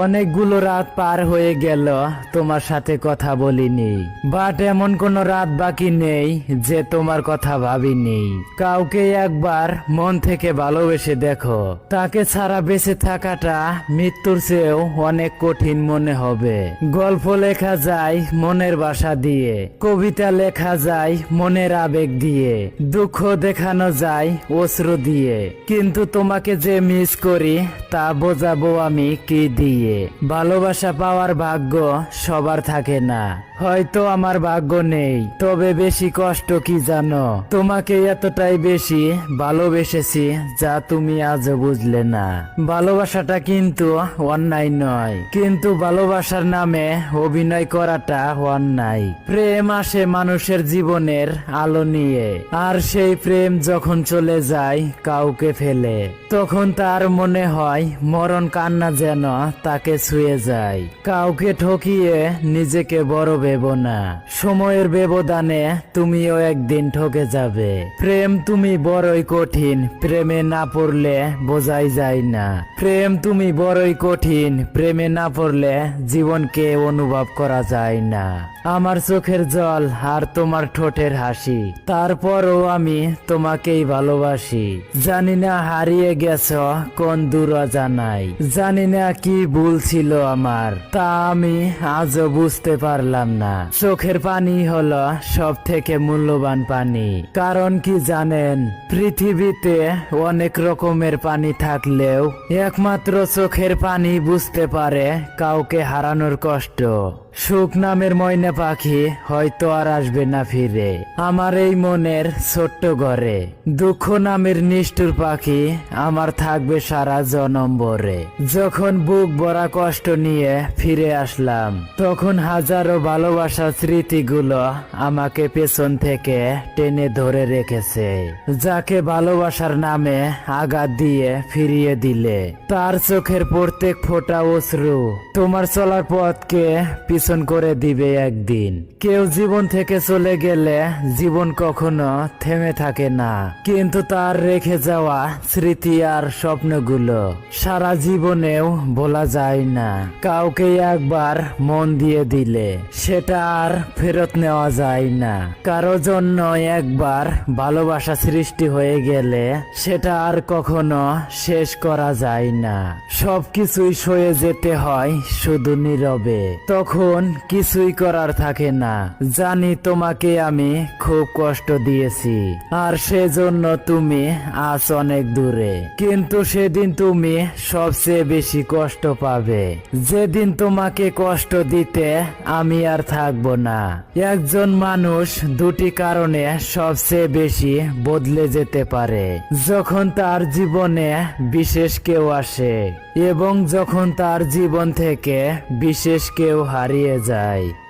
অনেকগুলো রাত পার হয়ে গেল, তোমার সাথে কথা বলিনি। বাট এমন কোনো রাত বাকি নেই যে তোমার কথা ভাবিনি। কাউকে একবার মন থেকে ভালোবেসে দেখো। তাকে ছাড়া বেঁচে থাকাটা মৃত্যুর চেয়েও অনেক কঠিন মনে হবে। গল্প লেখা যায় মনের বাসা দিয়ে, কবিতা লেখা যায় মনের আবেগ দিয়ে, দুঃখ দেখানো যায় অশ্রু দিয়ে। কিন্তু তোমাকে যে মিস করি, তা বোঝাবো আমি কি দিয়ে? ভালোবাসা পাওয়ার ভাগ্য সবার থাকে না। হয়তো আমার ভাগ্য নেই, তবে বেশি কষ্ট কি জানো? তোমাকে এতটাই বেশি ভালোবেসেছি যা তুমি আজও বুঝলে না। ভালোবাসাটা কিন্তু অন্যায় নয়, কিন্তু ভালোবাসার নামে অভিনয় করাটা অন্যায়। প্রেম আসে মানুষের জীবনের আলো নিয়ে, আর সেই প্রেম যখন চলে যায় কাউকে ফেলে, তখন তার মনে হয় মরণ কান্না যেন তাকে ছুঁয়ে যায়। কাউকে ঠকিয়ে নিজেকে বড় ভেব না। সময়ের ব্যবধানে তুমিও একদিন ঠকে যাবে। প্রেম তুমি বড়ই কঠিন, প্রেমে না পড়লে বোঝাই যায় না। প্রেম তুমি বড়ই কঠিন, প্রেমে না পড়লে জীবনকে অনুভব করা যায় না। আমার চোখের জল আর তোমার ঠোঁটের হাসি, তারপরও আমি তোমাকেই ভালোবাসি। জানি না হারিয়ে গেছ কোন দূর জানাই জানি না কি ভুল ছিল আমার, তা আমি আজও বুঝতে পারলাম না। চোখের পানি হলো সব থেকে মূল্যবান পানি। কারণ কি জানেন, পৃথিবীতে অনেক রকমের পানি থাকলেও একমাত্র চোখের পানি বুঝতে পারে কাউকে হারানোর কষ্ট। সুখ নামের ময়না পাখি হয়তো আর আসবে না ফিরে। আমার এই মনের ছোট্ট ঘরে, দুঃখ নামের নিষ্ঠুর পাখি আমার থাকবে সারা জনম্বরে। যখন বুক ভরা কষ্ট নিয়ে ফিরে আসলাম, তখন হাজারো ভালোবাসার স্মৃতিগুলো আমাকে পেছন থেকে টেনে ধরে রেখেছে। যাকে ভালোবাসার নামে আঘাত দিয়ে ফিরিয়ে দিলে, তার চোখের প্রত্যেক ফোঁটা অশ্রু। তোমার চলার পথকে পিছন করে দিবে একদিন। কেউ জীবন থেকে চলে গেলে জীবন কখনো থেমে থাকে না। কিন্তু তার রেখে যাওয়া স্মৃতি আর স্বপ্নগুলো সারা জীবনেও বলা যায় না। কাউকে একবার মন দিয়ে দিলে সেটা আর ফেরত নেওয়া যায় না। কারও জন্য একবার ভালোবাসা সৃষ্টি হয়ে গেলে সেটা আর কখনো শেষ করা যায় না। সবকিছুই সয়ে যেতে হয় শুধু নীরবে। তখন কিছুই করার থাকে না। জানি তোমাকে আমি খুব কষ্ট দিয়েছি, আর সেজন্য তুমি আজ অনেক দূরে। কিন্তু সেদিন তুমি সবচেয়ে বেশি কষ্ট পাবে। যেদিন তোমাকে কষ্ট দিতে আমি আর থাকব না। একজন মানুষ দুটি কারণে সবচেয়ে বেশি বদলে যেতে পারে। যখন তার জীবনে বিশেষ কেউ আসে, এবং যখন তার জীবন থেকে বিশেষ কেউ হারিয়ে যায়।